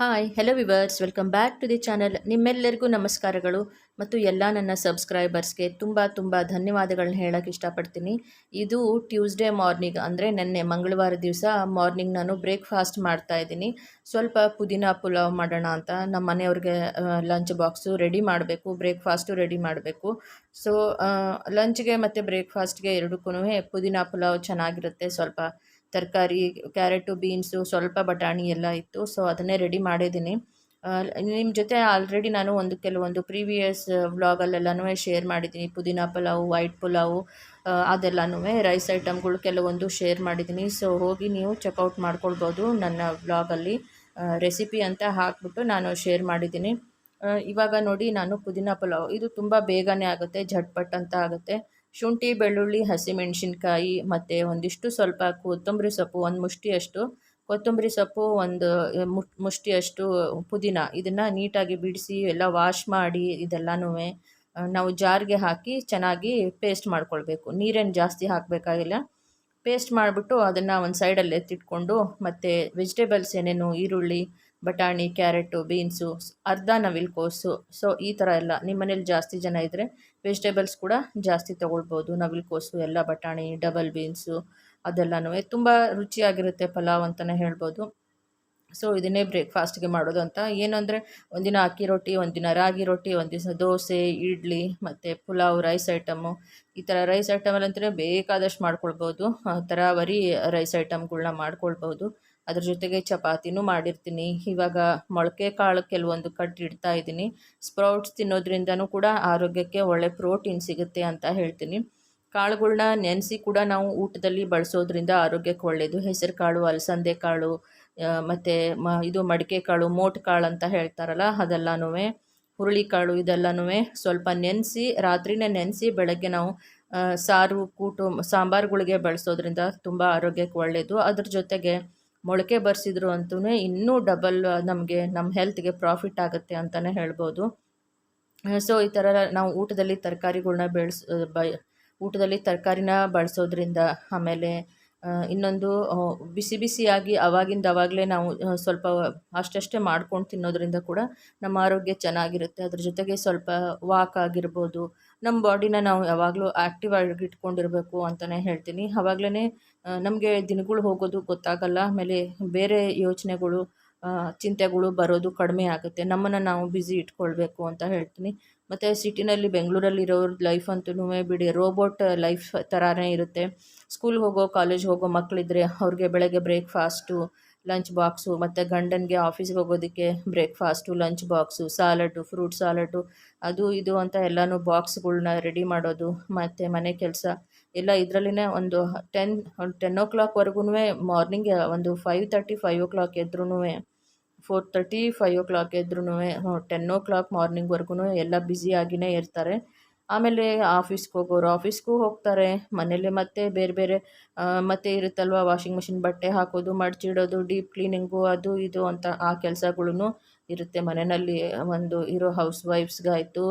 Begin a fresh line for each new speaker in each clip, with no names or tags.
Hi hello viewers welcome back to the channel ನಿಮ್ಮೆಲ್ಲರಿಗೂ ನಮಸ್ಕಾರಗಳು ಮತ್ತು ಎಲ್ಲ ನನ್ನ ಸಬ್ಸ್ಕ್ರೈಬರ್ಸ್ಗೆ ತುಂಬ ತುಂಬ ಧನ್ಯವಾದಗಳನ್ನ ಹೇಳೋಕ್ಕೆ ಇಷ್ಟಪಡ್ತೀನಿ. ಇದು ಟ್ಯೂಸ್ಡೇ ಮಾರ್ನಿಂಗ್ ಅಂದರೆ ನಿನ್ನೆ ಮಂಗಳವಾರ ದಿವಸ ಮಾರ್ನಿಂಗ್ ನಾನು ಬ್ರೇಕ್ಫಾಸ್ಟ್ ಮಾಡ್ತಾ ಇದ್ದೀನಿ. ಸ್ವಲ್ಪ ಪುದೀನ ಪುಲಾವ್ ಮಾಡೋಣ ಅಂತ. ನಮ್ಮ ಮನೆಯವ್ರಿಗೆ ಲಂಚ್ ಬಾಕ್ಸು ರೆಡಿ ಮಾಡಬೇಕು ಬ್ರೇಕ್ಫಾಸ್ಟು ರೆಡಿ ಮಾಡಬೇಕು. ಸೊ ಲಂಚ್ಗೆ ಮತ್ತು ಬ್ರೇಕ್ಫಾಸ್ಟ್ಗೆ ಎರಡಕ್ಕೂ ಪುದೀನ ಪುಲಾವ್ ಚೆನ್ನಾಗಿರುತ್ತೆ. ಸ್ವಲ್ಪ ತರಕಾರಿ, ಕ್ಯಾರೆಟು, ಬೀನ್ಸು, ಸ್ವಲ್ಪ ಬಟಾಣಿ ಎಲ್ಲ ಇತ್ತು. ಸೊ ಅದನ್ನೇ ರೆಡಿ ಮಾಡಿದ್ದೀನಿ. ನಿಮ್ಮ ಜೊತೆ ಆಲ್ರೆಡಿ ನಾನು ಒಂದು ಕೆಲವೊಂದು ಪ್ರೀವಿಯಸ್ ವ್ಲಾಗಲ್ಲೆಲ್ಲನೂ ಶೇರ್ ಮಾಡಿದ್ದೀನಿ. ಪುದೀನ ಪಲಾವು ವೈಟ್ ಪುಲಾವು ಅದೆಲ್ಲನೂ ರೈಸ್ ಐಟಮ್ಗಳು ಕೆಲವೊಂದು ಶೇರ್ ಮಾಡಿದ್ದೀನಿ. ಸೊ ಹೋಗಿ ನೀವು ಚೆಕ್ಔಟ್ ಮಾಡ್ಕೊಳ್ಬೋದು ನನ್ನ ವ್ಲಾಗಲ್ಲಿ ರೆಸಿಪಿ ಅಂತ ಹಾಕ್ಬಿಟ್ಟು ನಾನು ಶೇರ್ ಮಾಡಿದ್ದೀನಿ. ಇವಾಗ ನೋಡಿ ನಾನು ಪುದೀನ ಪಲಾವ್. ಇದು ತುಂಬ ಬೇಗನೆ ಆಗುತ್ತೆ, ಝಟ್ಪಟ್ ಅಂತ ಆಗುತ್ತೆ. ಶುಂಠಿ, ಬೆಳ್ಳುಳ್ಳಿ, ಹಸಿಮೆಣಸಿನ್ಕಾಯಿ ಮತ್ತು ಒಂದಿಷ್ಟು ಸ್ವಲ್ಪ ಕೊತ್ತಂಬರಿ ಸೊಪ್ಪು, ಒಂದು ಮುಷ್ಟಿಯಷ್ಟು. ಕೊತ್ತಂಬರಿ ಸೊಪ್ಪು, ಒಂದು ಮುಷ್ಟಿಯಷ್ಟು ಪುದೀನ. ಇದನ್ನು ನೀಟಾಗಿ ಬಿಡಿಸಿ, ಎಲ್ಲ ವಾಶ್ ಮಾಡಿ ಇದೆಲ್ಲನೂ ನಾವು ಜಾರಿಗೆ ಹಾಕಿ ಚೆನ್ನಾಗಿ ಪೇಸ್ಟ್ ಮಾಡ್ಕೊಳ್ಬೇಕು. ನೀರೇನು ಜಾಸ್ತಿ ಹಾಕಬೇಕಾಗಿಲ್ಲ. ಪೇಸ್ಟ್ ಮಾಡಿಬಿಟ್ಟು ಅದನ್ನು ಒಂದು ಸೈಡಲ್ಲಿ ಎತ್ತಿಟ್ಕೊಂಡು ಮತ್ತು ವೆಜಿಟೇಬಲ್ಸ್ ಏನೇನು, ಈರುಳ್ಳಿ, ಬಟಾಣಿ, ಕ್ಯಾರೆಟು, ಬೀನ್ಸು, ಅರ್ಧ ನವಿಲ್ಕೋಸು, ಸೊ ಈ ಥರ ಎಲ್ಲ. ನಿಮ್ಮ ಮನೇಲಿ ಜಾಸ್ತಿ ಜನ ಇದ್ದರೆ ವೆಜಿಟೇಬಲ್ಸ್ ಕೂಡ ಜಾಸ್ತಿ ತೊಗೊಳ್ಬೋದು. ನವಿಲುಕೋಸು, ಎಲ್ಲ ಬಟಾಣಿ, ಡಬಲ್ ಬೀನ್ಸು ಅದೆಲ್ಲನೂ ತುಂಬ ರುಚಿಯಾಗಿರುತ್ತೆ ಪಲಾವ್ ಅಂತಲೇ ಹೇಳ್ಬೋದು. ಸೊ, ಇದನ್ನೇ ಬ್ರೇಕ್ಫಾಸ್ಟ್ಗೆ ಮಾಡೋದು ಅಂತ. ಏನಂದರೆ, ಒಂದಿನ ಅಕ್ಕಿ ರೊಟ್ಟಿ, ಒಂದಿನ ರಾಗಿ ರೊಟ್ಟಿ, ಒಂದು ದಿವಸ ದೋಸೆ, ಇಡ್ಲಿ, ಮತ್ತು ಪುಲಾವ್, ರೈಸ್ ಐಟಮು. ಈ ಥರ ರೈಸ್ ಐಟಮಲ್ಲಂತಲೇ ಬೇಕಾದಷ್ಟು ಮಾಡ್ಕೊಳ್ಬೋದು. ತರಾವರಿ ರೈಸ್ ಐಟಮ್ಗಳನ್ನ ಮಾಡ್ಕೊಳ್ಬೋದು. ಅದ್ರ ಜೊತೆಗೆ ಚಪಾತಿನೂ ಮಾಡಿರ್ತೀನಿ. ಇವಾಗ ಮೊಳಕೆ ಕಾಳು ಕೆಲವೊಂದು ಕಟ್ ಇಡ್ತಾ ಇದ್ದೀನಿ. ಸ್ಪ್ರೌಟ್ಸ್ ತಿನ್ನೋದ್ರಿಂದನೂ ಕೂಡ ಆರೋಗ್ಯಕ್ಕೆ ಒಳ್ಳೆ ಪ್ರೋಟೀನ್ ಸಿಗುತ್ತೆ ಅಂತ ಹೇಳ್ತೀನಿ. ಕಾಳುಗಳನ್ನ ನೆನೆಸಿ ಕೂಡ ನಾವು ಊಟದಲ್ಲಿ ಬಳಸೋದ್ರಿಂದ ಆರೋಗ್ಯಕ್ಕೆ ಒಳ್ಳೆಯದು ಹೆಸರು ಕಾಳು, ಅಲಸಂದೆ ಕಾಳು ಮತ್ತು ಮ, ಇದು ಮಡಿಕೆ ಕಾಳು, ಮೋಟ್ ಕಾಳು ಅಂತ ಹೇಳ್ತಾರಲ್ಲ ಅದೆಲ್ಲನೂ ಹುರುಳಿಕಾಳು ಇದೆಲ್ಲನೂ ಸ್ವಲ್ಪ ನೆನೆಸಿ, ರಾತ್ರಿನೇ ನೆನೆಸಿ ಬೆಳಗ್ಗೆ ನಾವು ಸಾರು, ಕೂಟು, ಸಾಂಬಾರುಗಳಿಗೆ ಬಳಸೋದ್ರಿಂದ ತುಂಬ ಆರೋಗ್ಯಕ್ಕೆ ಒಳ್ಳೆಯದು ಅದ್ರ ಜೊತೆಗೆ ಮೊಳಕೆ ಬರ್ಸಿದ್ರು ಅಂತೂ ಇನ್ನೂ ಡಬಲ್ ನಮಗೆ ನಮ್ಮ ಹೆಲ್ತ್ಗೆ ಪ್ರಾಫಿಟ್ ಆಗುತ್ತೆ ಅಂತಲೇ ಹೇಳ್ಬೋದು. ಸೊ ಈ ಥರ ನಾವು ಊಟದಲ್ಲಿ ತರಕಾರಿಗಳ್ನ ಬೆಳೆಸ್ ಬ ಊಟದಲ್ಲಿ ತರಕಾರಿನ ಬಳಸೋದ್ರಿಂದ ಆಮೇಲೆ ಇನ್ನೊಂದು ಬಿಸಿ ಬಿಸಿಯಾಗಿ ಅವಾಗಿಂದ ಅವಾಗಲೇ ನಾವು ಸ್ವಲ್ಪ ಅಷ್ಟಷ್ಟೇ ಮಾಡ್ಕೊಂಡು ತಿನ್ನೋದ್ರಿಂದ ಕೂಡ ನಮ್ಮ ಆರೋಗ್ಯ ಚೆನ್ನಾಗಿರುತ್ತೆ. ಅದ್ರ ಜೊತೆಗೆ ಸ್ವಲ್ಪ ವಾಕ್ ಆಗಿರ್ಬೋದು. ನಮ್ಮ ಬಾಡಿನ ನಾವು ಯಾವಾಗಲೂ ಆ್ಯಕ್ಟಿವ್ ಆಗಿ ಇಟ್ಕೊಂಡಿರಬೇಕು ಅಂತಲೇ ಹೇಳ್ತೀನಿ ಅವಾಗಲೇ ನಮಗೆ ದಿನಗಳು ಹೋಗೋದು ಗೊತ್ತಾಗಲ್ಲ. ಆಮೇಲೆ ಬೇರೆ ಯೋಚನೆಗಳು ಚಿಂತೆಗಳು ಬರೋದು ಕಡಿಮೆ ಆಗುತ್ತೆ. ನಮ್ಮನ್ನು ನಾವು ಬ್ಯುಸಿ ಇಟ್ಕೊಳ್ಬೇಕು ಅಂತ ಹೇಳ್ತೀನಿ. ಮತ್ತು ಸಿಟಿನಲ್ಲಿ ಬೆಂಗಳೂರಲ್ಲಿರೋರ ಲೈಫ್ ಅಂತೂ ಬಿಡಿ ರೋಬೋಟ್ ಲೈಫ್ ಥರನೇ ಇರುತ್ತೆ. ಸ್ಕೂಲ್ಗೆ ಹೋಗೋ ಕಾಲೇಜ್ ಹೋಗೋ ಮಕ್ಕಳಿದ್ರೆ ಅವ್ರಿಗೆ ಬೆಳಗ್ಗೆ ಬ್ರೇಕ್ಫಾಸ್ಟು ಲಂಚ್ ಬಾಕ್ಸು ಮತ್ತು ಗಂಡನಿಗೆ ಆಫೀಸ್ಗೆ ಹೋಗೋದಕ್ಕೆ breakfast lunch box salad fruit salad ಅದು ಇದು ಅಂತ ಎಲ್ಲನೂ ಬಾಕ್ಸ್ಗಳ್ನ ರೆಡಿ ಮಾಡೋದು, ಮತ್ತು ಮನೆ ಕೆಲಸ. ಎಲ್ಲ ಇದರಲ್ಲಿನೇ ಒಂದು ಟೆನ್ ಟೆನ್ ಓ ಕ್ಲಾಕ್ವರೆಗೂ ಮಾರ್ನಿಂಗ್ ಒಂದು five thirty five o'clock ಎದ್ರೂ four thirty, five o'clock ಎದ್ರೂ ಟೆನ್ ಓ ಕ್ಲಾಕ್ ಮಾರ್ನಿಂಗ್ವರೆಗೂ ಎಲ್ಲ ಬ್ಯುಸಿಯಾಗಿಯೇ ಇರ್ತಾರೆ. ಆಮೇಲೆ ಆಫೀಸ್ಗೆ ಹೋಗೋರು, ಆಫೀಸ್ಗೂ ಹೋಗ್ತಾರೆ. ಮನೇಲಿ ಮತ್ತೆ ಬೇರೆ ಬೇರೆ ಮತ್ತೆ ಇರುತ್ತಲ್ವ ವಾಷಿಂಗ್ ಮಿಷಿನ್ ಬಟ್ಟೆ ಹಾಕೋದು, ಮಡ್ಚಿಡೋದು ಡೀಪ್ ಕ್ಲೀನಿಂಗು ಅದು ಇದು ಅಂತ ಆ ಕೆಲಸಗಳೂ ಇರುತ್ತೆ. ಮನೆಯಲ್ಲಿ ಒಂದು ಇರೋ ಹೌಸ್ ವೈಫ್ಸ್ಗಾಯಿತು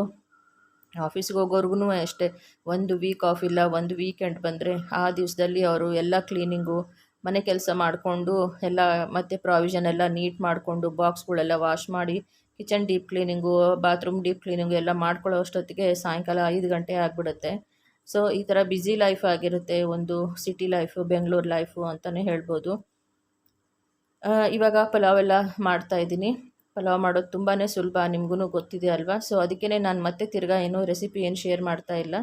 ಆಫೀಸ್ಗೆ ಹೋಗೋರ್ಗು ಅಷ್ಟೇ. ಒಂದು ವೀಕ್ ಆಫ್ ಇಲ್ಲ, ಒಂದು ವೀಕೆಂಡ್ ಬಂದರೆ ಆ ದಿವಸದಲ್ಲಿ ಅವರು ಎಲ್ಲ ಕ್ಲೀನಿಂಗು ಮನೆ ಕೆಲಸ ಮಾಡಿಕೊಂಡು ಎಲ್ಲ ಮತ್ತು ಪ್ರಾವಿಷನ್ ಎಲ್ಲ ನೀಟ್ ಮಾಡಿಕೊಂಡು ಬಾಕ್ಸ್ಗಳೆಲ್ಲ ವಾಶ್ ಮಾಡಿ kitchen deep cleaning bathroom deep cleaning ಎಲ್ಲ ಮಾಡ್ಕೊಳ್ಳೋ ಅಷ್ಟೊತ್ತಿಗೆ ಸಾಯಂಕಾಲ ಐದು ಗಂಟೆ ಆಗಿಬಿಡುತ್ತೆ. ಸೊ ಈ ಥರ ಬ್ಯುಸಿ ಲೈಫ್ ಆಗಿರುತ್ತೆ ಒಂದು ಸಿಟಿ ಲೈಫು ಬೆಂಗಳೂರು ಲೈಫು ಅಂತಲೇ ಹೇಳ್ಬೋದು. ಇವಾಗ ಪಲಾವ್ ಎಲ್ಲ ಮಾಡ್ತಾಯಿದ್ದೀನಿ ಪಲಾವ್ ಮಾಡೋದು ತುಂಬಾ ಸುಲಭ ನಿಮಗೂ ಗೊತ್ತಿದೆ ಅಲ್ವಾ? ಸೊ ಅದಕ್ಕೇ ನಾನು ಮತ್ತೆ ತಿರ್ಗಾ ಏನು ರೆಸಿಪಿ ಏನು ಶೇರ್ ಮಾಡ್ತಾ ಇಲ್ಲ.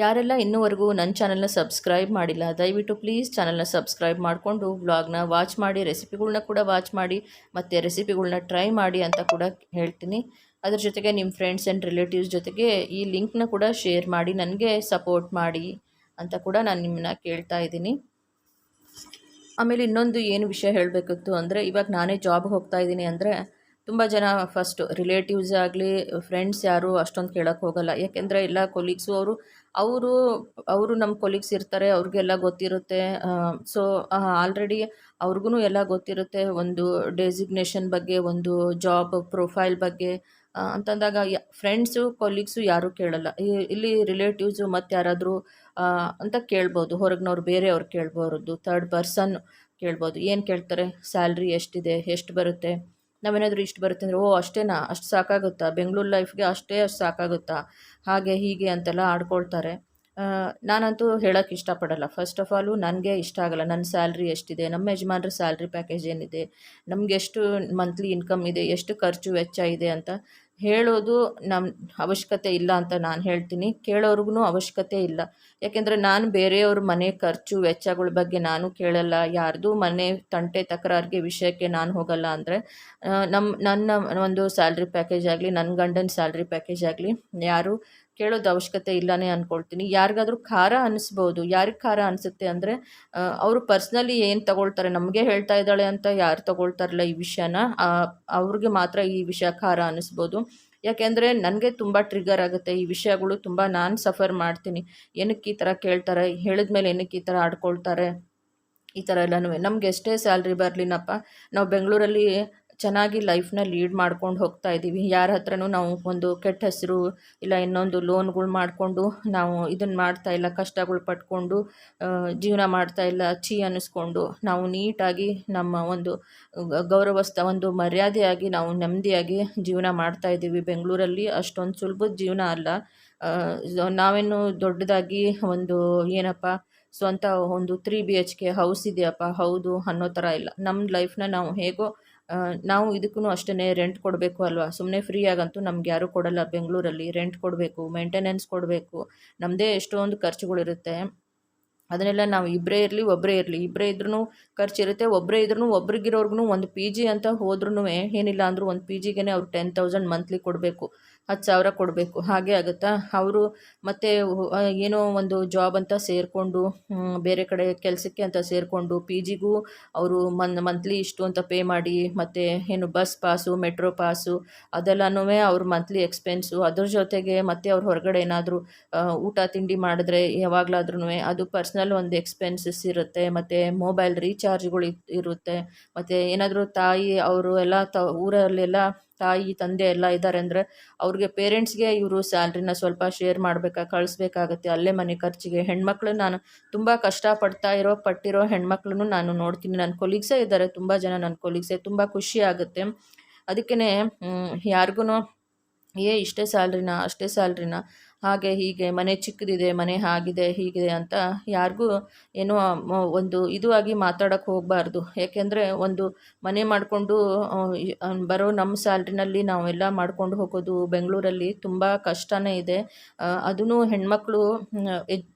ಯಾರೆಲ್ಲ ಇನ್ನೂವರೆಗೂ ನನ್ನ ಚಾನಲ್ನ ಸಬ್ಸ್ಕ್ರೈಬ್ ಮಾಡಿಲ್ಲ, ದಯವಿಟ್ಟು ಪ್ಲೀಸ್ ಚಾನಲ್ನ ಸಬ್ಸ್ಕ್ರೈಬ್ ಮಾಡಿಕೊಂಡು ವ್ಲಾಗ್ನ ವಾಚ್ ಮಾಡಿ, ರೆಸಿಪಿಗಳ್ನ ಕೂಡ ವಾಚ್ ಮಾಡಿ, ಮತ್ತು ರೆಸಿಪಿಗಳ್ನ ಟ್ರೈ ಮಾಡಿ ಅಂತ ಕೂಡ ಹೇಳ್ತೀನಿ. ಅದ್ರ ಜೊತೆಗೆ ನಿಮ್ಮ ಫ್ರೆಂಡ್ಸ್ ಆ್ಯಂಡ್ ರಿಲೇಟಿವ್ಸ್ ಜೊತೆಗೆ ಈ ಲಿಂಕ್ನ ಕೂಡ ಶೇರ್ ಮಾಡಿ, ನನಗೆ ಸಪೋರ್ಟ್ ಮಾಡಿ ಅಂತ ಕೂಡ ನಾನು ನಿಮ್ಮನ್ನ ಕೇಳ್ತಾ ಇದ್ದೀನಿ. ಆಮೇಲೆ ಇನ್ನೊಂದು ಏನು ವಿಷಯ ಹೇಳಬೇಕಿತ್ತು ಅಂದರೆ, ಇವಾಗ ನಾನೇ ಜಾಬ್ಗೆ ಹೋಗ್ತಾ ಇದ್ದೀನಿ ಅಂದರೆ, ತುಂಬ ಜನ ಫಸ್ಟು ರಿಲೇಟಿವ್ಸ್ ಆಗಲಿ ಫ್ರೆಂಡ್ಸ್ ಯಾರು ಅಷ್ಟೊಂದು ಕೇಳೋಕ್ಕೆ ಹೋಗಲ್ಲ. ಯಾಕೆಂದರೆ ಎಲ್ಲ ಕೊಲೀಗ್ಸು ಅವರು ಅವರು ಅವರು ನಮ್ಮ ಕೊಲೀಗ್ಸ್ ಇರ್ತಾರೆ, ಅವ್ರಿಗೆಲ್ಲ ಗೊತ್ತಿರುತ್ತೆ. ಸೊ ಆಲ್ರೆಡಿ ಅವ್ರಿಗೂ ಎಲ್ಲ ಗೊತ್ತಿರುತ್ತೆ ಒಂದು ಡೆಸಿಗ್ನೇಷನ್ ಬಗ್ಗೆ, ಒಂದು ಜಾಬ್ ಪ್ರೊಫೈಲ್ ಬಗ್ಗೆ. ಅಂತಂದಾಗ ಯ ಫ್ರೆಂಡ್ಸು ಕೊಲೀಗ್ಸು ಯಾರೂ ಕೇಳಲ್ಲ. ಇಲ್ಲಿ ರಿಲೇಟಿವ್ಸು ಮತ್ತು ಯಾರಾದರೂ ಅಂತ ಕೇಳ್ಬೋದು. ಹೊರಗಿನವ್ರು ಬೇರೆಯವ್ರು ಕೇಳ್ಬೋದು ಥರ್ಡ್ ಪರ್ಸನ್ ಕೇಳ್ಬೋದು. ಏನು ಕೇಳ್ತಾರೆ? ಸ್ಯಾಲ್ರಿ ಎಷ್ಟಿದೆ? ಎಷ್ಟು ಬರುತ್ತೆ? ನಾವೇನಾದರೂ ಇಷ್ಟು ಬರುತ್ತೆ ಅಂದರೆ ಓ, ಅಷ್ಟೇನಾ? ಅಷ್ಟು ಸಾಕಾಗುತ್ತಾ? ಬೆಂಗಳೂರು ಲೈಫ್ಗೆ ಅಷ್ಟೇ ಅಷ್ಟು ಸಾಕಾಗುತ್ತಾ? ಹಾಗೆ ಹೀಗೆ ಅಂತೆಲ್ಲ ಆಡ್ಕೊಳ್ತಾರೆ. ನಾನಂತೂ ಹೇಳೋಕ್ಕೆ ಇಷ್ಟಪಡಲ್ಲ. ಫಸ್ಟ್ ಆಫ್ ಆಲು ನನಗೆ ಇಷ್ಟ ಆಗಲ್ಲ. ನನ್ನ ಸ್ಯಾಲ್ರಿ ಎಷ್ಟಿದೆ? ನಮ್ಮ ಯಜಮಾನ್ರ ಸ್ಯಾಲ್ರಿ ಪ್ಯಾಕೇಜ್ ಏನಿದೆ? ನಮಗೆ ಎಷ್ಟು ಮಂತ್ಲಿ ಇನ್ಕಮ್ ಇದೆ? ಎಷ್ಟು ಖರ್ಚು ವೆಚ್ಚ ಇದೆ ಅಂತ ಹೇಳೋದು ನಮ್ಮ ಅವಶ್ಯಕತೆ ಇಲ್ಲ ಅಂತ ನಾನು ಹೇಳ್ತೀನಿ. ಕೇಳೋರ್ಗು ಅವಶ್ಯಕತೆ ಇಲ್ಲ. ಯಾಕೆಂದರೆ ನಾನು ಬೇರೆಯವ್ರ ಮನೆ ಖರ್ಚು, ವೆಚ್ಚಗಳ ಬಗ್ಗೆ ನಾನು ಕೇಳಲ್ಲ. ಯಾರ್ದು ಮನೆ ತಂಟೆ ತಕರಾರಿಗೆ ವಿಷಯಕ್ಕೆ ನಾನು ಹೋಗಲ್ಲ ಅಂದರೆ ನಮ್ಮ ನನ್ನ ಒಂದು ಸ್ಯಾಲ್ರಿ ಪ್ಯಾಕೇಜ್ ಆಗಲಿ ನನ್ನ ಗಂಡನ ಸ್ಯಾಲ್ರಿ ಪ್ಯಾಕೇಜ್ ಆಗಲಿ, ಯಾರು ಕೇಳೋದು ಅವಶ್ಯಕತೆ ಇಲ್ಲನೇ ಅಂದ್ಕೊಳ್ತೀನಿ ಯಾರಿಗಾದ್ರೂ ಖಾರ ಅನ್ನಿಸ್ಬೋದು ಯಾರಿಗೆ ಖಾರ ಅನಿಸುತ್ತೆ ಅಂದರೆ ಅವರು ಪರ್ಸ್ನಲಿ ಏನು ತಗೊಳ್ತಾರೆ, ನಮಗೆ ಹೇಳ್ತಾ ಇದ್ದಾಳೆ ಅಂತ ಯಾರು ತಗೊಳ್ತಾರಲ್ಲ ಈ ವಿಷಯನ ಅವ್ರಿಗೆ ಮಾತ್ರ ಈ ವಿಷಯ ಖಾರ ಅನ್ನಿಸ್ಬೋದು ಯಾಕೆಂದರೆ ನನಗೆ ತುಂಬ ಟ್ರಿಗರ್ ಆಗುತ್ತೆ. ಈ ವಿಷಯಗಳು ತುಂಬ ನಾನು ಸಫರ್ ಮಾಡ್ತೀನಿ. ಏನಕ್ಕೆ ಈ ಥರ ಕೇಳ್ತಾರೆ? ಹೇಳಿದ್ಮೇಲೆ ಏನಕ್ಕೆ ಈ ಥರ ಆಡ್ಕೊಳ್ತಾರೆ? ಈ ಥರ ಎಲ್ಲನೂ ನಮ್ಗೆ ಎಷ್ಟೇ ಸ್ಯಾಲ್ರಿ ಬರಲಿನಪ್ಪ, ನಾವು ಬೆಂಗಳೂರಲ್ಲಿ ಚೆನ್ನಾಗಿ ಲೈಫ್ನ ಲೀಡ್ ಮಾಡ್ಕೊಂಡು ಹೋಗ್ತಾ ಇದ್ದೀವಿ. ಯಾರ ಹತ್ರನೂ ನಾವು ಒಂದು ಕೆಟ್ಟ ಹೆಸರು ಇಲ್ಲ ಇನ್ನೊಂದು ಲೋನ್ಗಳು ಮಾಡಿಕೊಂಡು ನಾವು ಇದನ್ನು ಮಾಡ್ತಾ ಇಲ್ಲ, ಕಷ್ಟಗಳು ಪಟ್ಕೊಂಡು ಜೀವನ ಮಾಡ್ತಾ ಇಲ್ಲ ಛೀ ಅನ್ನಿಸ್ಕೊಂಡು ನಾವು ನೀಟಾಗಿ ನಮ್ಮ ಒಂದು ಗೌರವಸ್ಥ, ಒಂದು ಮರ್ಯಾದೆಯಾಗಿ ನಾವು ನೆಮ್ಮದಿಯಾಗಿ ಜೀವನ ಮಾಡ್ತಾ ಇದ್ದೀವಿ. ಬೆಂಗಳೂರಲ್ಲಿ ಅಷ್ಟೊಂದು ಸುಲಭದ ಜೀವನ ಅಲ್ಲ. ನಾವೇನು ದೊಡ್ಡದಾಗಿ ಒಂದು ಏನಪ್ಪ, ಸ್ವಂತ ಒಂದು three B H K house ಇದೆಯಪ್ಪ. ಹೌದು ಅನ್ನೋ ಥರ ಇಲ್ಲ. ನಮ್ಮ ಲೈಫ್ನ ನಾವು ಹೇಗೋ ನಾವು ಇದಕ್ಕೂ ಅಷ್ಟೇ ರೆಂಟ್ ಕೊಡಬೇಕು ಅಲ್ವಾ? ಸುಮ್ಮನೆ ಫ್ರೀ ಆಗಂತೂ ನಮ್ಗೆ ಯಾರೂ ಕೊಡಲ್ಲ ಬೆಂಗಳೂರಲ್ಲಿ. ರೆಂಟ್ ಕೊಡಬೇಕು ಮೇಂಟೆನೆನ್ಸ್ ಕೊಡಬೇಕು. ನಮ್ಮದೇ ಎಷ್ಟೊಂದು ಖರ್ಚುಗಳಿರುತ್ತೆ. ಅದನ್ನೆಲ್ಲ ನಾವು ಇಬ್ಬರೇ ಇರಲಿ ಒಬ್ಬರೇ ಇರಲಿ. ಇಬ್ಬರೇ ಇದ್ರೂ ಖರ್ಚಿರುತ್ತೆ ಒಬ್ಬರೇ ಇದ್ರೂ ಒಬ್ರಿಗಿರೋರ್ಗು ಒಂದು ಪಿ ಜಿ ಅಂತ ಹೋದ್ರೂ ಏನಿಲ್ಲ ಅಂದರೂ ಒಂದು ಪಿ ಜಿಗೆ ಅವ್ರು ಟೆನ್ ತೌಸಂಡ್ ಮಂತ್ಲಿ ಕೊಡಬೇಕು. ಹತ್ತು ಸಾವಿರ ಕೊಡಬೇಕು. ಹಾಗೆ ಆಗುತ್ತಾ? ಅವರು ಮತ್ತು ಏನೋ ಒಂದು ಜಾಬ್ ಅಂತ ಸೇರಿಕೊಂಡು ಬೇರೆ ಕಡೆ ಕೆಲಸಕ್ಕೆ ಅಂತ ಸೇರಿಕೊಂಡು ಪಿ ಜಿಗೂ ಅವರು ಮನ್ ಮಂತ್ಲಿ ಇಷ್ಟು ಅಂತ ಪೇ ಮಾಡಿ, ಮತ್ತು ಏನು ಬಸ್ ಪಾಸು ಮೆಟ್ರೋ ಪಾಸು ಅದೆಲ್ಲನೂ ಅವ್ರ ಮಂತ್ಲಿ ಎಕ್ಸ್ಪೆನ್ಸು ಅದ್ರ ಜೊತೆಗೆ ಮತ್ತೆ ಅವ್ರು ಹೊರಗಡೆ ಏನಾದರೂ ಊಟ, ತಿಂಡಿ ಮಾಡಿದ್ರೆ ಯಾವಾಗಲಾದ್ರೂ ಅದು ಪರ್ಸ್ನಲ್ ಒಂದು ಎಕ್ಸ್ಪೆನ್ಸಸ್ ಇರುತ್ತೆ, ಮತ್ತು ಮೊಬೈಲ್ ರೀಚಾರ್ಜ್ಗಳು ಇರುತ್ತೆ, ಮತ್ತು ಏನಾದರೂ ತಾಯಿ ಅವರು ಎಲ್ಲ ತ, ಊರಲ್ಲೆಲ್ಲ ತಾಯಿ, ತಂದೆ ಎಲ್ಲ ಇದ್ದಾರೆ ಅಂದರೆ ಅವ್ರಿಗೆ ಪೇರೆಂಟ್ಸ್ಗೆ ಇವರು ಸ್ಯಾಲ್ರಿನ ಸ್ವಲ್ಪ ಶೇರ್ ಮಾಡಬೇಕಾ, ಕಳಿಸ್ಬೇಕಾಗತ್ತೆ. ಅಲ್ಲೇ ಮನೆ ಖರ್ಚಿಗೆ ಹೆಣ್ಮಕ್ಳು ನಾನು ತುಂಬ ಕಷ್ಟಪಡ್ತಾ ಇರೋ, ಪಟ್ಟಿರೋ ಹೆಣ್ಮಕ್ಳನ್ನು ನಾನು ನೋಡ್ತೀನಿ. ನನ್ನ ಕೊಲೀಗ್ಸೇ ಇದ್ದಾರೆ, ತುಂಬ ಜನ ನನ್ನ ಕೊಲೀಗ್ಸೇ ತುಂಬ ಖುಷಿ ಆಗುತ್ತೆ. ಅದಕ್ಕೇ ಯಾರಿಗೂ ಏ ಇಷ್ಟೇ ಸ್ಯಾಲ್ರಿನ ಅಷ್ಟೇ ಸ್ಯಾಲ್ರಿನ ಹಾಗೆ ಹೀಗೆ ಮನೆ ಚಿಕ್ಕದಿದೆ, ಮನೆ ಹಾಗಿದೆ, ಹೀಗಿದೆ ಅಂತ ಯಾರಿಗೂ ಏನೋ ಒಂದು ಇದು ಆಗಿ ಮಾತಾಡೋಕ್ಕೆ ಹೋಗಬಾರ್ದು. ಯಾಕೆಂದರೆ ಒಂದು ಮನೆ ಮಾಡಿಕೊಂಡು ಬರೋ ನಮ್ಮ ಸ್ಯಾಲ್ರಿನಲ್ಲಿ ನಾವೆಲ್ಲ ಮಾಡ್ಕೊಂಡು ಹೋಗೋದು ಬೆಂಗಳೂರಲ್ಲಿ ತುಂಬ ಕಷ್ಟನೇ ಇದೆ. ಅದೂ ಹೆಣ್ಮಕ್ಳು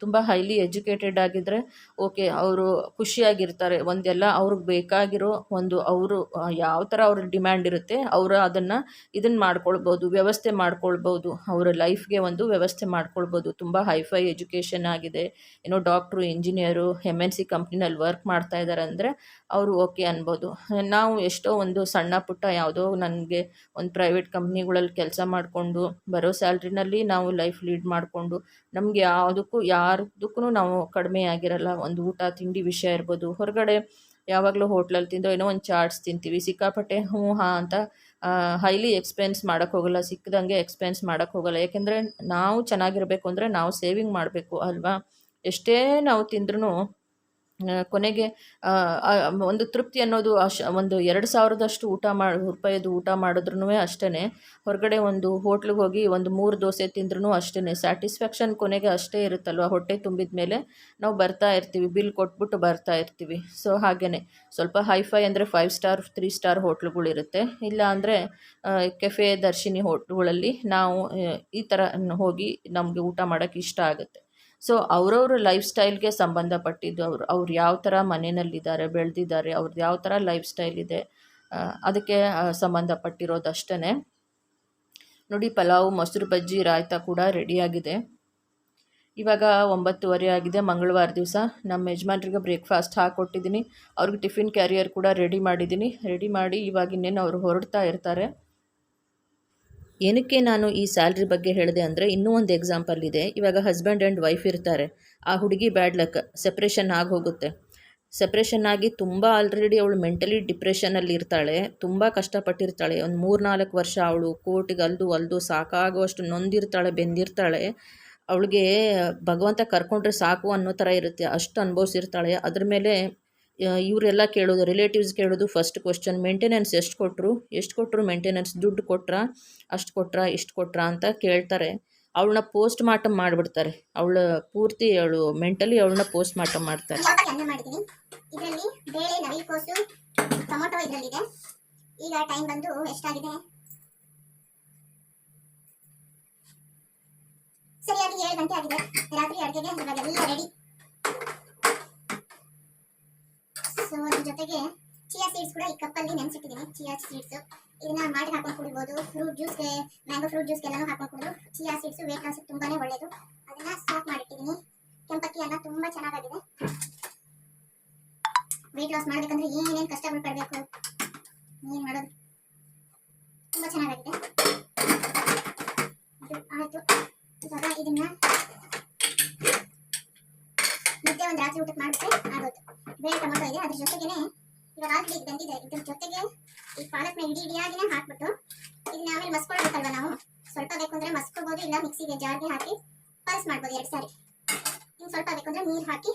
ತುಂಬ ಹೈಲಿ ಎಜುಕೇಟೆಡ್ ಆಗಿದ್ದರೆ ಓಕೆ, ಅವರು ಖುಷಿಯಾಗಿರ್ತಾರೆ. ಒಂದೆಲ್ಲ ಅವ್ರಿಗೆ ಬೇಕಾಗಿರೋ ಒಂದು ಅವರು ಯಾವ ಥರ ಅವ್ರ ಡಿಮ್ಯಾಂಡ್ ಇರುತ್ತೆ, ಅವರು ಅದನ್ನು ಇದನ್ನು ಮಾಡ್ಕೊಳ್ಬೋದು, ವ್ಯವಸ್ಥೆ ಮಾಡ್ಕೊಳ್ಬೋದು. ಅವರ ಲೈಫ್ಗೆ ಒಂದು ವ್ಯವಸ್ಥೆ ಮಾಡ್ಕೊಳ್ಬೋದು. ತುಂಬ ಹೈಫೈ ಎಜುಕೇಷನ್ ಆಗಿದೆ. ಏನೋ doctor, engineer, M N C ಕಂಪ್ನಿನಲ್ಲಿ work ಮಾಡ್ತಾ ಇದ್ದಾರೆ ಅಂದರೆ ಅವರು ಓಕೆ ಅನ್ಬೋದು. ನಾವು ಎಷ್ಟೋ ಒಂದು ಸಣ್ಣ ಪುಟ್ಟ ಯಾವುದೋ ನನಗೆ ಒಂದು ಪ್ರೈವೇಟ್ ಕಂಪ್ನಿಗಳಲ್ಲಿ ಕೆಲಸ ಮಾಡಿಕೊಂಡು ಬರೋ ಸ್ಯಾಲ್ರಿನಲ್ಲಿ ನಾವು ಲೈಫ್ ಲೀಡ್ ಮಾಡಿಕೊಂಡು ನಮಗೆ ಯಾವುದಕ್ಕೂ ಯಾರದಕ್ಕೂ ನಾವು ಕಡಿಮೆ ಆಗಿರಲ್ಲ. ಒಂದು ಊಟ, ತಿಂಡಿ ವಿಷಯ ಇರ್ಬೋದು. ಹೊರಗಡೆ ಯಾವಾಗಲೂ ಹೋಟ್ಲಲ್ಲಿ ತಿಂದೋ ಏನೋ ಒಂದು ಚಾಟ್ಸ್ ತಿಂತೀವಿ. ಸಿಕ್ಕಾಪಟ್ಟೆ ಹ್ಞೂ ಹಾಂ ಅಂತ ಹೈಲಿ ಎಕ್ಸ್ಪೆನ್ಸ್ ಮಾಡೋಕ್ಕೆ ಹೋಗಲ್ಲ, ಸಿಕ್ಕದಂಗೆ ಎಕ್ಸ್ಪೆನ್ಸ್ ಮಾಡೋಕ್ಕೆ ಹೋಗಲ್ಲ. ಯಾಕೆಂದರೆ ನಾವು ಚೆನ್ನಾಗಿರಬೇಕು ಅಂದರೆ ನಾವು ಸೇವಿಂಗ್ ಮಾಡಬೇಕು ಅಲ್ವಾ? ಎಷ್ಟೇ ನಾವು ತಿಂದ್ರೂ ಕೊನೆಗೆ ಒಂದು ತೃಪ್ತಿ ಅನ್ನೋದು ಅಶ್ ಒಂದು ಎರಡು ಸಾವಿರದಷ್ಟು ಊಟ ಮಾಡಿ ರೂಪಾಯಿದು ಊಟ ಮಾಡಿದ್ರೂ ಅಷ್ಟೇ ಹೊರಗಡೆ ಒಂದು ಹೋಟ್ಲಿಗೆ ಹೋಗಿ ಒಂದು ಮೂರು ದೋಸೆ ತಿಂದ್ರೂ ಅಷ್ಟೇ ಸ್ಯಾಟಿಸ್ಫ್ಯಾಕ್ಷನ್ ಕೊನೆಗೆ ಅಷ್ಟೇ ಇರುತ್ತಲ್ವ? ಹೊಟ್ಟೆ ತುಂಬಿದ ಮೇಲೆ ನಾವು ಬರ್ತಾ ಇರ್ತೀವಿ. ಬಿಲ್ ಕೊಟ್ಬಿಟ್ಟು ಬರ್ತಾ ಇರ್ತೀವಿ. ಸೊ ಹಾಗೆಯೇ ಸ್ವಲ್ಪ ಹೈಫೈ ಅಂದರೆ ಫೈವ್ ಸ್ಟಾರ್, ತ್ರೀ ಸ್ಟಾರ್ ಹೋಟ್ಲುಗಳಿರುತ್ತೆ ಇಲ್ಲ ಅಂದರೆ ಕೆಫೆ ದರ್ಶಿನಿ ಹೋಟ್ಲುಗಳಲ್ಲಿ ನಾವು ಈ ಥರ ಹೋಗಿ ನಮಗೆ ಊಟ ಮಾಡೋಕ್ಕೆ ಇಷ್ಟ ಆಗುತ್ತೆ. ಸೊ ಅವರವ್ರ ಲೈಫ್ ಸ್ಟೈಲ್ಗೆ ಸಂಬಂಧಪಟ್ಟಿದ್ದು ಅವರು, ಅವ್ರು ಯಾವ ಥರ ಮನೆಯಲ್ಲಿದ್ದಾರೆ, ಬೆಳೆದಿದ್ದಾರೆ ಅವ್ರದ್ದು ಯಾವ ಥರ ಲೈಫ್ ಸ್ಟೈಲ್ ಇದೆ ಅದಕ್ಕೆ ಸಂಬಂಧಪಟ್ಟಿರೋದಷ್ಟೇ ನೋಡಿ, ಪಲಾವು, ಮೊಸರು ಬಜ್ಜಿ, ರಾಯ್ತ ಕೂಡ ರೆಡಿಯಾಗಿದೆ. ಇವಾಗ ಒಂಬತ್ತುವರೆ ಆಗಿದೆ, ಮಂಗಳವಾರ ದಿವಸ. ನಮ್ಮ ಯಜಮಾನ್ರಿಗೆ ಬ್ರೇಕ್ಫಾಸ್ಟ್ ಹಾಕ್ಕೊಟ್ಟಿದ್ದೀನಿ ಅವ್ರಿಗೆ ಟಿಫಿನ್ ಕ್ಯಾರಿಯರ್ ಕೂಡ ರೆಡಿ ಮಾಡಿದ್ದೀನಿ. ರೆಡಿ ಮಾಡಿ ಇವಾಗ ಇನ್ನೇನು ಅವರು ಹೊರಡ್ತಾ ಇರ್ತಾರೆ. ಏನಕ್ಕೆ ನಾನು ಈ ಸ್ಯಾಲ್ರಿ ಬಗ್ಗೆ ಹೇಳಿದೆ ಅಂದರೆ ಇನ್ನೂ ಒಂದು ಎಕ್ಸಾಂಪಲ್ ಇದೆ. ಇವಾಗ ಹಸ್ಬೆಂಡ್ ಆ್ಯಂಡ್ ವೈಫ್ ಇರ್ತಾರೆ. ಆ ಹುಡುಗಿ ಬ್ಯಾಡ್ ಲಕ್ ಸಪ್ರೇಷನ್ ಆಗಿ ಹೋಗುತ್ತೆ. ಸಪ್ರೇಷನ್ ಆಗಿ ತುಂಬ ಆಲ್ರೆಡಿ ಅವಳು ಮೆಂಟಲಿ ಡಿಪ್ರೆಷನಲ್ಲಿ ಇರ್ತಾಳೆ, ತುಂಬ ಕಷ್ಟಪಟ್ಟಿರ್ತಾಳೆ. ಒಂದು ಮೂರು ನಾಲ್ಕು ವರ್ಷ ಅವಳು ಕೋರ್ಟಿಗೆ ಅಲ್ದು ಅಲ್ದು ಸಾಕಾಗುವಷ್ಟು ನೊಂದಿರ್ತಾಳೆ, ಬೆಂದಿರ್ತಾಳೆ. ಅವಳಿಗೆ ಭಗವಂತ ಕರ್ಕೊಂಡ್ರೆ ಸಾಕು ಅನ್ನೋ ಥರ ಇರುತ್ತೆ. ಅಷ್ಟು ಅನುಭವಿಸಿರ್ತಾಳೆ. ಅದ್ರ ಮೇಲೆ ಇವರೆಲ್ಲ ಕೇಳೋದು ರಿಲೇಟಿವ್ಸ್ ಕೇಳೋದು ಫಸ್ಟ್ ಕ್ವಶನ್ ಮೇಂಟೆನೆನ್ಸ್ ಎಷ್ಟು ಕೊಟ್ಟರು ಎಷ್ಟು ಕೊಟ್ಟರು ಮೇಂಟೆನೆನ್ಸ್ ದುಡ್ಡು ಕೊಟ್ರ? ಅಷ್ಟು ಕೊಟ್ರ? ಇಷ್ಟು ಕೊಟ್ರ ಅಂತ ಕೇಳ್ತಾರೆ. ಅವಳನ್ನ ಪೋಸ್ಟ್ ಮಾರ್ಟಮ್ ಮಾಡಿಬಿಡ್ತಾರೆ. ಅವಳ ಪೂರ್ತಿ ಅವಳು ಮೆಂಟಲಿ ಅವಳನ್ನ ಪೋಸ್ಟ್ ಮಾರ್ಟಮ್ ಮಾಡ್ತಾರೆ.
ಸರಿಯಾಗಿ ಏಳು ಗಂಟೆ ಆಗಿದೆ. ರಾತ್ರಿ ಅಡುಗೆಗೆ ಇವಾಗೆಲ್ಲ ರೆಡಿ ಸೊ ಅದ್ರ ಜೊತೆಗೆ ಚಿಯಾ ಸೀಡ್ಸ್ ಕೂಡ ಈ ಕಪ್ಪಲ್ಲಿ ನೆನೆಸಿಟ್ಟಿದ್ದೀನಿ. ಚಿಯಾ ಸೀಡ್ಸ್ ಇದನ್ನ ಮಾಡಿ ಹಾಕೊಂಡು ಕುಡಿಬೋದು. ಫ್ರೂಟ್ ಜ್ಯೂಸ್ಗೆ ಮ್ಯಾಂಗೋ ಫ್ರೂಟ್ ಜ್ಯೂಸ್ಗೆಲ್ಲನೂ ಹಾಕೊಂಡು ಕುಡಿದು ಚಿಯಾ ಸೀಡ್ಸ್ ವೇಟ್ ಲಾಸ್ ತುಂಬಾನೇ ಒಳ್ಳೆಯದು ಅದನ್ನ ಸ್ಟಾಕ್ ಮಾಡಿಟ್ಟಿದ್ದೀನಿ. ಕೆಂಪಕ್ಕಿ ಅನ್ನ ತುಂಬಾ ಚೆನ್ನಾಗಿದೆ ವೇಟ್ ಲಾಸ್ ಮಾಡಬೇಕಂದ್ರೆ ಏನೇನು ಕಷ್ಟಗಳು ಪಡಬೇಕು? ಏನ್ ಮಾಡೋದು? ತುಂಬಾ ಚೆನ್ನಾಗಿದೆ ಇದು ಆಯ್ತು. ಇದನ್ನ ಒಂದು ರಾತ್ರಿ ಊಟಕ್ಕೆ ಮಾಡಿದ್ರೆ ಆಗೋದು. ಬೇಳೆ ಟೊಮೊಟೊ ಇದೆ, ಅದ್ರ ಜೊತೆಗೇನೆ ಇವಾಗ ಆಲ್ರೆಡಿ ಇದು ಬಂದಿದೆ. ಇದ್ರ ಜೊತೆಗೆ ಈ ಪಾಲಕ್ನ ಇಡೀ ಇಡಿಯಾಗಿನ ಹಾಕ್ಬಿಟ್ಟು ಇದನ್ನ ಆಮೇಲೆ ಮಸ್ಕೊಳ್ಬೇಕಲ್ವಾ ನಾವು? ಸ್ವಲ್ಪ ಬೇಕು ಅಂದ್ರೆ ಮಸ್ಕೋಬಹುದು ಇಲ್ಲ ಮಿಕ್ಸಿಗೆ ಜಾರ್ಗೆ ಹಾಕಿ ಪಲ್ಸ್ ಮಾಡ್ಬೋದು ಎರಡು ಸಾರಿ. ಇನ್ನು ಸ್ವಲ್ಪ ಬೇಕು ಅಂದ್ರೆ ನೀರು ಹಾಕಿ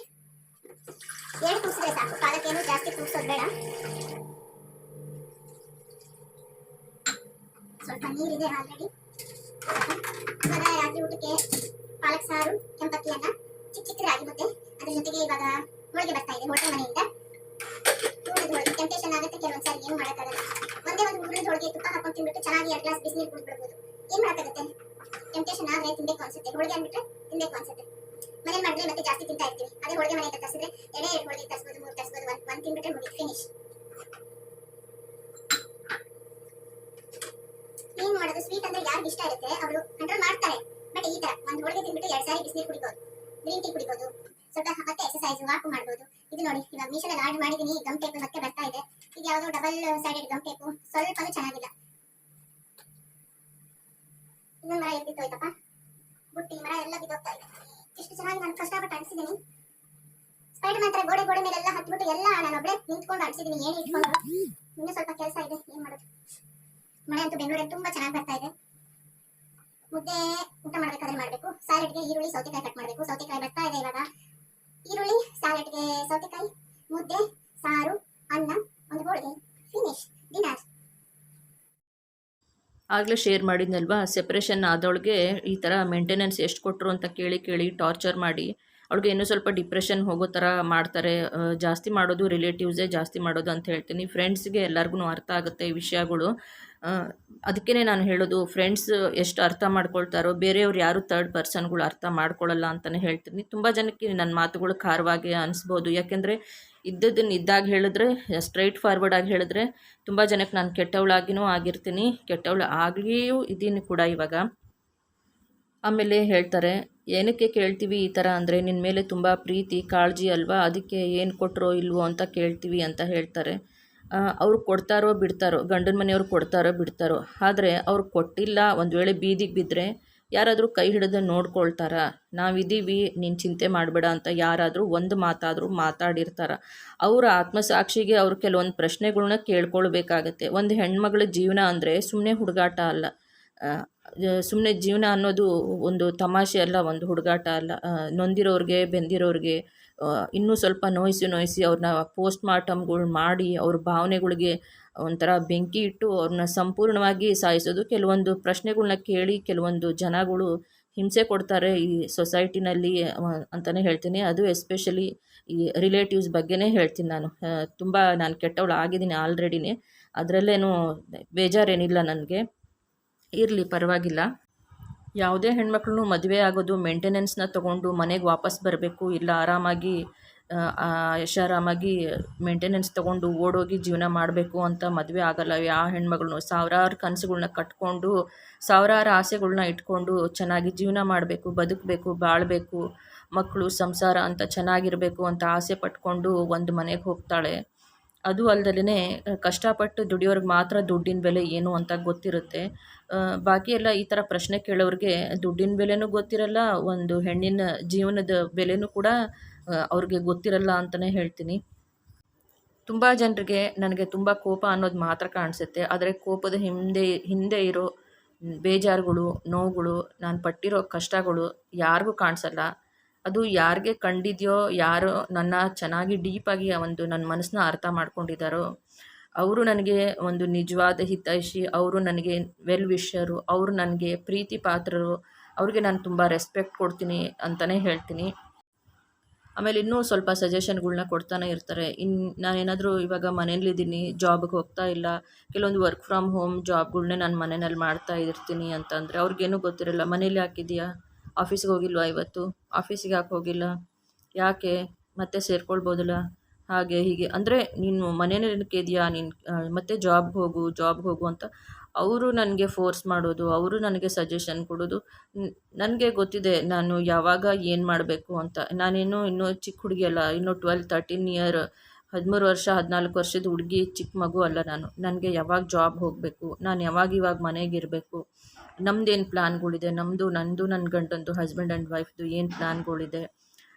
ಎರಡು ಕೂಸಿದ್ರೆ ಸಾಕು. ಪಾಲಕ್ ಏನು ಜಾಸ್ತಿ ಕೂಗ್ಸೋದು ಬೇಡ. ಸ್ವಲ್ಪ ನೀರಿದೆ ಆಲ್ರೆಡಿ ರಾತ್ರಿ ಊಟಕ್ಕೆ ಪಾಲಕ್ ಸಾರು ಕೆಂಪಕ್ಕಿ ಅನ್ನ ಚಿಕ್ಕ ಚಿಕ್ಕದಾಗಿ ಮತ್ತೆ ಅದ್ರ ಜೊತೆಗೆ ಇವಾಗ ಹೋಳಿಗೆ ಬರ್ತಾ ಇದೆ ಹೋಟೆಲ್ ಮನೆಯಿಂದ. ಹೂರಣದ ಹೋಳಿಗೆ ಟೆಂಪ್ಟೇಷನ್ ಆಗುತ್ತೆ, ಕೆಲವೊಂದ್ಸಾರಿ ಏನು ಮಾಡೋಕ್ಕಾಗಲ್ಲ. ಒಂದೇ ಒಂದು ಹೂರಣದ ಹೋಳಿಗೆ ತುಪ್ಪ ಹಾಕೊಂಡು ತಿನ್ಬಿಟ್ಟು ಚೆನ್ನಾಗಿ ಎರಡು ಗ್ಲಾಸ್ ಬಿಸಿನೀರು ಕುಡಿದ್ಬಿಡ್ಬೋದು ಏನು ಮಾಡೋಕ್ಕಾಗುತ್ತೆ? ಟೆಂಪ್ಟೇಷನ್ ಆದ್ರೆ ತಿನ್ಬೇಕು ಅನ್ಸುತ್ತೆ. ಹೋಳಿಗೆ ಅಂದ್ಬಿಟ್ರೆ ತಿನ್ಬೇಕು ಅನ್ಸುತ್ತೆ. ಮನೇಲಿ ಮಾಡಿದ್ರೆ ಮತ್ತೆ ಜಾಸ್ತಿ ತಿಂತಾ ಇರ್ತೀವಿ. ಅದೇ ಹೋಳಿಗೆ ಮನೆಯಿಂದ ತರಿಸಿದ್ರೆ ಎರಡೇ ಎರಡು ಹೋಳಿಗೆ ತರಿಸ್ಬೋದು, ಮೂರು ತರಿಸ್ಬೋದು, ಒಂದು ಒಂದು ತಿನ್ಬಿಟ್ರೆ ಮುಗಿ ಫಿನಿಶ್ ಏನ್ ಮಾಡೋದು? ಸ್ವೀಟ್ ಅಂದ್ರೆ ಯಾರಿಗೆ ಇಷ್ಟ ಇರುತ್ತೆ? ಅವರು ಕಂಟ್ರೋಲ್ ಮಾಡ್ತಾರೆ. ಬಟ್ ಈ ತರ, ಒಂದು ಹೋಳಿಗೆ ತಿನ್ಬಿಟ್ಟು ಎರಡು ಸಾರಿ ಬಿಸಿನೀರು ಕುಡಿಬೋದು. ಗ್ರೀನ್ ಟೀ ಕುಡಿಬೋದು. ಸ್ವಲ್ಪ ಮತ್ತೆ ಎಕ್ಸರ್ಸೈಸ್ ವಾಕ್ ಮಾಡಬಹುದು ಇದು ನೋಡಿ, ಇವಾಗ ಮೀಶೋದಲ್ಲಿ ಆರ್ಡರ್ ಮಾಡಿದೀನಿ ಗಮ್ ಟೇಪ್ ಮತ್ತೆ ಬರ್ತಾ ಇದೆ. ಇದು ಯಾವುದೋ ಡಬಲ್ ಸೈಡೆಡ್ ಗಮ್ ಟೇಪು ಸ್ವಲ್ಪನೂ ಚೆನ್ನಾಗಿಲ್ಲ. ಇನ್ನೊಂದು ಮರ ಎಲ್ಲಿ ಬಿದ್ದೋಯ್ತಪ್ಪ ಬುಟ್ಟಿ, ಮರ ಎಲ್ಲ ಬಿದ್ದೋಗ್ತಾ ಇದೆ. ಎಷ್ಟು ಚೆನ್ನಾಗಿ ನಾನು ಕಷ್ಟಪಟ್ಟು ಅನ್ಸಿದ್ದೀನಿ ಸ್ಪೈಡರ್ ಮಾತ್ರ ತರ ಗೋಡೆ ಗೋಡೆ ಮೇಲೆಲ್ಲ ಹತ್ಬಿಟ್ಟು ಎಲ್ಲ ನಾನು ಒಬ್ಬಳೆ ನಿಂತ್ಕೊಂಡು ಅನ್ಸಿದ್ದೀನಿ ಏನು ಇಟ್ಕೊಂಡು ಇನ್ನೂ ಸ್ವಲ್ಪ ಕೆಲಸ ಇದೆ, ಏನ್ ಮಾಡೋದು? ಮಳೆ ಅಂತೂ ಬೆಂಗಳೂರಲ್ಲಿ ತುಂಬಾ ಚೆನ್ನಾಗಿ ಬರ್ತಾ ಇದೆ. ಮುದ್ದೆ ಊಟ ಮಾಡ್ಬೇಕಾದ್ರೆ ಮಾಡ್ಬೇಕು. ಸ್ಯಾಲೆಡ್ಗೆ ಈರುಳ್ಳಿ, ಸೌತೆಕಾಯಿ ಕಟ್ ಮಾಡ್ಬೇಕು. ಸೌತೆಕಾಯಿ ಬರ್ತಾ ಇದೆ ಇವಾಗ. ಈರುಳ್ಳಿ ಸ್ಯಾಲೆಡ್ಗೆ ಸೌತೆಕಾಯಿ, ಮುದ್ದೆ, ಸಾರು, ಅನ್ನ, ಒಂದು ಹೋಳಿಗೆ. ಫಿನಿಶ್ ಡಿನ್ನರ್
ಆಗಲೇ ಶೇರ್ ಮಾಡಿದ್ನಲ್ವಾ? ಸೆಪ್ರೇಷನ್ ಆದವಳಿಗೆ ಈ ಥರ ಮೇಂಟೆನೆನ್ಸ್ ಎಷ್ಟು ಕೊಟ್ಟರು ಅಂತ ಕೇಳಿ ಕೇಳಿ ಟಾರ್ಚರ್ ಮಾಡಿ. ಅವಳಿಗೆ ಇನ್ನೂ ಸ್ವಲ್ಪ ಡಿಪ್ರೆಷನ್ ಹೋಗೋ ಥರ ಮಾಡ್ತಾರೆ. ಜಾಸ್ತಿ ಮಾಡೋದು ರಿಲೇಟಿವ್ಸೇ ಜಾಸ್ತಿ ಮಾಡೋದು ಅಂತ ಹೇಳ್ತೀನಿ. ಫ್ರೆಂಡ್ಸ್ಗೆ ಎಲ್ಲರಿಗೂ ಅರ್ಥ ಆಗುತ್ತೆ ಈ ವಿಷಯಗಳು. ಅದಕ್ಕೇ ನಾನು ಹೇಳೋದು ಫ್ರೆಂಡ್ಸ್ ಎಷ್ಟು ಅರ್ಥ ಮಾಡ್ಕೊಳ್ತಾರೋ, ಬೇರೆಯವ್ರು ಯಾರು ತರ್ಡ್ ಪರ್ಸನ್ಗಳು ಅರ್ಥ ಮಾಡ್ಕೊಳ್ಳಲ್ಲ ಅಂತಲೇ ಹೇಳ್ತೀನಿ. ತುಂಬ ಜನಕ್ಕೆ ನನ್ನ ಮಾತುಗಳು ಖಾರವಾಗಿ ಅನಿಸ್ಬೋದು. ಯಾಕೆಂದರೆ ಇದ್ದದನ್ನು ಇದ್ದಾಗ ಹೇಳಿದ್ರೆ ಸ್ಟ್ರೈಟ್ ಫಾರ್ವರ್ಡ್ ಆಗಿ ಹೇಳಿದ್ರೆ ತುಂಬ ಜನಕ್ಕೆ ನಾನು ಕೆಟ್ಟವಳಾಗಿಯೂ ಆಗಿರ್ತೀನಿ. ಕೆಟ್ಟವಳು ಆಗಲಿಯೂ ಇದ್ದೀನಿ ಕೂಡ ಇವಾಗ. ಆಮೇಲೆ ಹೇಳ್ತಾರೆ, ಏನಕ್ಕೆ ಕೇಳ್ತೀವಿ ಈ ಥರ ಅಂದರೆ ನಿನ್ನ ಮೇಲೆ ತುಂಬ ಪ್ರೀತಿ, ಕಾಳಜಿ ಅಲ್ವಾ? ಅದಕ್ಕೆ ಏನು ಕೊಟ್ಟರೋ ಇಲ್ವೋ ಅಂತ ಕೇಳ್ತೀವಿ ಅಂತ ಹೇಳ್ತಾರೆ. ಅವ್ರು ಕೊಡ್ತಾರೋ ಬಿಡ್ತಾರೋ, ಗಂಡನ ಮನೆಯವ್ರು ಕೊಡ್ತಾರೋ ಬಿಡ್ತಾರೋ, ಆದರೆ ಅವ್ರು ಕೊಟ್ಟಿಲ್ಲ, ಒಂದು ವೇಳೆ ಬೀದಿಗೆ ಬಿದ್ದರೆ ಯಾರಾದರೂ ಕೈ ಹಿಡಿದು ನೋಡ್ಕೊಳ್ತಾರ, ನಾವಿದ್ದೀವಿ, ನೀನು ಚಿಂತೆ ಮಾಡಬೇಡ ಅಂತ ಯಾರಾದರೂ ಒಂದು ಮಾತಾದರೂ ಮಾತಾಡಿರ್ತಾರ. ಅವರ ಆತ್ಮಸಾಕ್ಷಿಗೆ ಅವರು ಕೆಲವೊಂದು ಪ್ರಶ್ನೆಗಳನ್ನ ಕೇಳ್ಕೊಳ್ಬೇಕಾಗತ್ತೆ. ಒಂದು ಹೆಣ್ಮಗಳ ಜೀವನ ಅಂದರೆ ಸುಮ್ಮನೆ ಹುಡುಗಾಟ ಅಲ್ಲ. ಸುಮ್ಮನೆ ಜೀವನ ಅನ್ನೋದು ಒಂದು ತಮಾಷೆ ಅಲ್ಲ, ಒಂದು ಹುಡುಗಾಟ ಅಲ್ಲ. ನೊಂದಿರೋರಿಗೆ, ಬೆಂದಿರೋರಿಗೆ ಇನ್ನೂ ಸ್ವಲ್ಪ ನೋಯಿಸಿ ನೋಯಿಸಿ ಅವ್ರನ್ನ ಪೋಸ್ಟ್ ಮಾರ್ಟಮ್ಗಳು ಮಾಡಿ ಅವ್ರ ಭಾವನೆಗಳಿಗೆ ಒಂಥರ ಬೆಂಕಿ ಇಟ್ಟು ಅವ್ರನ್ನ ಸಂಪೂರ್ಣವಾಗಿ ಸಾಯಿಸೋದು. ಕೆಲವೊಂದು ಪ್ರಶ್ನೆಗಳನ್ನ ಕೇಳಿ ಕೆಲವೊಂದು ಜನಗಳು ಹಿಂಸೆ ಕೊಡ್ತಾರೆ ಈ ಸೊಸೈಟಿನಲ್ಲಿ ಅಂತಲೇ ಹೇಳ್ತೀನಿ. ಅದು ಎಸ್ಪೆಷಲಿ ಈ ರಿಲೇಟಿವ್ಸ್ ಬಗ್ಗೆನೇ ಹೇಳ್ತೀನಿ ನಾನು. ತುಂಬ ನಾನು ಕೆಟ್ಟವಳು ಆಗಿದ್ದೀನಿ ಆಲ್ರೆಡಿನೇ ಅದರಲ್ಲೇನು ಬೇಜಾರೇನಿಲ್ಲ ನನಗೆ. ಇರಲಿ, ಪರವಾಗಿಲ್ಲ. ಯಾವುದೇ ಹೆಣ್ಮಕ್ಳು ಮದುವೆ ಆಗೋದು ಮೇಂಟೆನೆನ್ಸ್ನ ತೊಗೊಂಡು ಮನೆಗೆ ವಾಪಸ್ ಬರಬೇಕು, ಇಲ್ಲ ಆರಾಮಾಗಿ ಐಷಾರಾಮಾಗಿ ಮೇಂಟೆನೆನ್ಸ್ ತೊಗೊಂಡು ಓಡೋಗಿ ಜೀವನ ಮಾಡಬೇಕು ಅಂತ ಮದುವೆ ಆಗಲ್ಲ. ಯಾವ ಹೆಣ್ಮಗಳು ಸಾವಿರಾರು ಕನಸುಗಳ್ನ ಕಟ್ಕೊಂಡು, ಸಾವಿರಾರು ಆಸೆಗಳನ್ನ ಇಟ್ಕೊಂಡು ಚೆನ್ನಾಗಿ ಜೀವನ ಮಾಡಬೇಕು, ಬದುಕಬೇಕು, ಬಾಳಬೇಕು, ಮಕ್ಕಳು ಸಂಸಾರ ಅಂತ ಚೆನ್ನಾಗಿರಬೇಕು ಅಂತ ಆಸೆ ಪಟ್ಕೊಂಡು ಒಂದು ಮನೆಗೆ ಹೋಗ್ತಾಳೆ. ಅದು ಅಲ್ದಲೇ ಕಷ್ಟಪಟ್ಟು ದುಡಿಯೋರಿಗೆ ಮಾತ್ರ ದುಡ್ಡಿನ ಬೆಲೆ ಏನು ಅಂತ ಗೊತ್ತಿರುತ್ತೆ. ಬಾಕಿ ಎಲ್ಲ ಈ ಥರ ಪ್ರಶ್ನೆ ಕೇಳೋರಿಗೆ ದುಡ್ಡಿನ ಬೆಲೆನೂ ಗೊತ್ತಿರಲ್ಲ, ಒಂದು ಹೆಣ್ಣಿನ ಜೀವನದ ಬೆಲೆನೂ ಕೂಡ ಅವ್ರಿಗೆ ಗೊತ್ತಿರಲ್ಲ ಅಂತಲೇ ಹೇಳ್ತೀನಿ. ತುಂಬ ಜನರಿಗೆ ನನಗೆ ತುಂಬ ಕೋಪ ಅನ್ನೋದು ಮಾತ್ರ ಕಾಣಿಸುತ್ತೆ. ಆದರೆ ಕೋಪದ ಹಿಂದೆ ಹಿಂದೆ ಇರೋ ಬೇಜಾರುಗಳು, ನೋವುಗಳು, ನಾನು ಪಟ್ಟಿರೋ ಕಷ್ಟಗಳು ಯಾರಿಗೂ ಕಾಣಿಸಲ್ಲ. ಅದು ಯಾರಿಗೆ ಕಂಡಿದೆಯೋ, ಯಾರು ನನ್ನ ಚೆನ್ನಾಗಿ ಡೀಪಾಗಿ ಒಂದು ನನ್ನ ಮನಸ್ಸನ್ನ ಅರ್ಥ ಮಾಡ್ಕೊಂಡಿದ್ದಾರೋ ಅವರು ನನಗೆ ಒಂದು ನಿಜವಾದ ಹಿತೈಷಿ, ಅವರು ನನಗೆ ವೆಲ್ ವಿಷರು ಅವರು ನನಗೆ ಪ್ರೀತಿ ಪಾತ್ರರು, ಅವ್ರಿಗೆ ನಾನು ತುಂಬ ರೆಸ್ಪೆಕ್ಟ್ ಕೊಡ್ತೀನಿ ಅಂತಲೇ ಹೇಳ್ತೀನಿ. ಆಮೇಲೆ ಇನ್ನೂ ಸ್ವಲ್ಪ ಸಜೆಷನ್ಗಳನ್ನ ಕೊಡ್ತಾನೆ ಇರ್ತಾರೆ. ಇನ್ನು ನಾನೇನಾದರೂ ಇವಾಗ ಮನೇಲಿದ್ದೀನಿ ಜಾಬ್ಗೆ ಹೋಗ್ತಾ ಇಲ್ಲ, ಕೆಲವೊಂದು ವರ್ಕ್ ಫ್ರಮ್ ಹೋಮ್ ಜಾಬ್ಗಳನ್ನೇ ನಾನು ಮನೆಯಲ್ಲಿ ಮಾಡ್ತಾ ಇರ್ತೀನಿ ಅಂತಂದರೆ ಅವ್ರಿಗೇನು ಗೊತ್ತಿರಲ್ಲ, ಮನೇಲಿ ಯಾಕಿದೆಯಾ? ಆಫೀಸ್ಗೆ ಹೋಗಿಲ್ವಾ ಇವತ್ತು? ಆಫೀಸಿಗೆ ಯಾಕೆ ಹೋಗಿಲ್ಲ? ಯಾಕೆ ಮತ್ತೆ ಸೇರ್ಕೊಳ್ಬೋದಲ್ಲ? ಹಾಗೆ ಹೀಗೆ. ಅಂದರೆ ನೀನು ಮನೇಲಿ ಇದೆಯಾ? ನೀನು ಮತ್ತೆ ಜಾಬ್ಗೆ ಹೋಗು ಜಾಬ್ಗೆ ಹೋಗು ಅಂತ ಅವರು ನನಗೆ ಫೋರ್ಸ್ ಮಾಡೋದು, ಅವರು ನನಗೆ ಸಜೆಷನ್ ಕೊಡೋದು. ನನಗೆ ಗೊತ್ತಿದೆ ನಾನು ಯಾವಾಗ ಏನು ಮಾಡಬೇಕು ಅಂತ. ನಾನೇನು ಇನ್ನೂ ಚಿಕ್ಕ ಹುಡುಗಿ ಅಲ್ಲ, ಇನ್ನೂ ಟ್ವೆಲ್ ತರ್ಟೀನ್ ಇಯರ್ ಹದಿಮೂರು ವರ್ಷ, ಹದಿನಾಲ್ಕು ವರ್ಷದ ಹುಡುಗಿ, ಚಿಕ್ಕ ಮಗು ಅಲ್ಲ ನಾನು. ನನಗೆ ಯಾವಾಗ ಜಾಬ್ ಹೋಗಬೇಕು? ನಾನು ಯಾವಾಗ ಇವಾಗ ಮನೆಗಿರಬೇಕು ನಮ್ಮದೇನು ಪ್ಲ್ಯಾನ್ಗಳಿದೆ ನಮ್ಮದು ನಂದು ನನ್ನ ಗಂಡಂದು ಹಸ್ಬೆಂಡ್ ಆ್ಯಂಡ್ ವೈಫ್ದು ಏನು ಪ್ಲ್ಯಾನ್ಗಳಿದೆ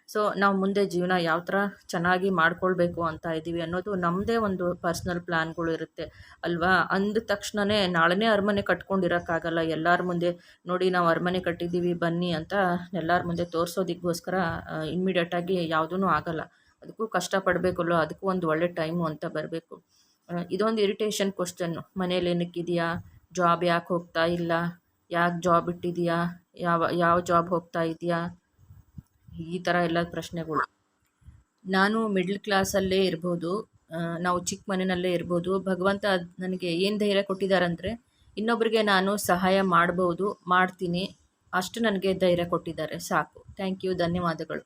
ಸೊ ನಾವು ಮುಂದೆ ಜೀವನ ಯಾವ ಥರ ಚೆನ್ನಾಗಿ ಮಾಡ್ಕೊಳ್ಬೇಕು ಅಂತ ಇದ್ದೀವಿ ಅನ್ನೋದು ನಮ್ಮದೇ ಒಂದು ಪರ್ಸ್ನಲ್ ಪ್ಲ್ಯಾನ್ಗಳು ಇರುತ್ತೆ. ಅಲ್ವಾ? ಅಂದ ತಕ್ಷಣವೇ ನಾಳೆನೇ ಅರಮನೆ ಕಟ್ಕೊಂಡಿರೋಕ್ಕಾಗಲ್ಲ, ಎಲ್ಲರ ಮುಂದೆ ನೋಡಿ ನಾವು ಅರಮನೆ ಕಟ್ಟಿದ್ದೀವಿ, ಬನ್ನಿ ಅಂತ ಎಲ್ಲರ ಮುಂದೆ ತೋರಿಸೋದಕ್ಕೋಸ್ಕರ ಇಮ್ಮಿಡಿಯೇಟಾಗಿ ಯಾವುದೂ ಆಗಲ್ಲ. ಅದಕ್ಕೂ ಕಷ್ಟಪಡಬೇಕಲ್ಲ, ಅದಕ್ಕೂ ಒಂದು ಒಳ್ಳೆ ಟೈಮು ಅಂತ ಬರಬೇಕು. ಇದೊಂದು ಇರಿಟೇಷನ್ ಕ್ವಶನ್ನು ಮನೇಲಿ ಏನಕ್ಕಿದೆಯಾ? ಜಾಬ್ ಯಾಕೆ ಹೋಗ್ತಾ ಇಲ್ಲ? ಯಾಕೆ ಜಾಬ್ ಇಟ್ಟಿದೆಯಾ? ಯಾವ ಯಾವ ಜಾಬ್ ಹೋಗ್ತಾ ಇದೆಯಾ? ಈ ಥರ ಎಲ್ಲ ಪ್ರಶ್ನೆಗಳು. ನಾನು ಮಿಡ್ಲ್ ಕ್ಲಾಸಲ್ಲೇ ಇರ್ಬೋದು ನಾವು ಚಿಕ್ಕ ಮನೆಯಲ್ಲೇ ಇರ್ಬೋದು. ಭಗವಂತ ನನಗೆ ಏನು ಧೈರ್ಯ ಕೊಟ್ಟಿದ್ದಾರಂದರೆ ಇನ್ನೊಬ್ಬರಿಗೆ ನಾನು ಸಹಾಯ ಮಾಡ್ಬೋದು, ಮಾಡ್ತೀನಿ. ಅಷ್ಟು ನನಗೆ ಧೈರ್ಯ ಕೊಟ್ಟಿದ್ದಾರೆ. ಸಾಕು. ಥ್ಯಾಂಕ್ ಯು ಧನ್ಯವಾದಗಳು.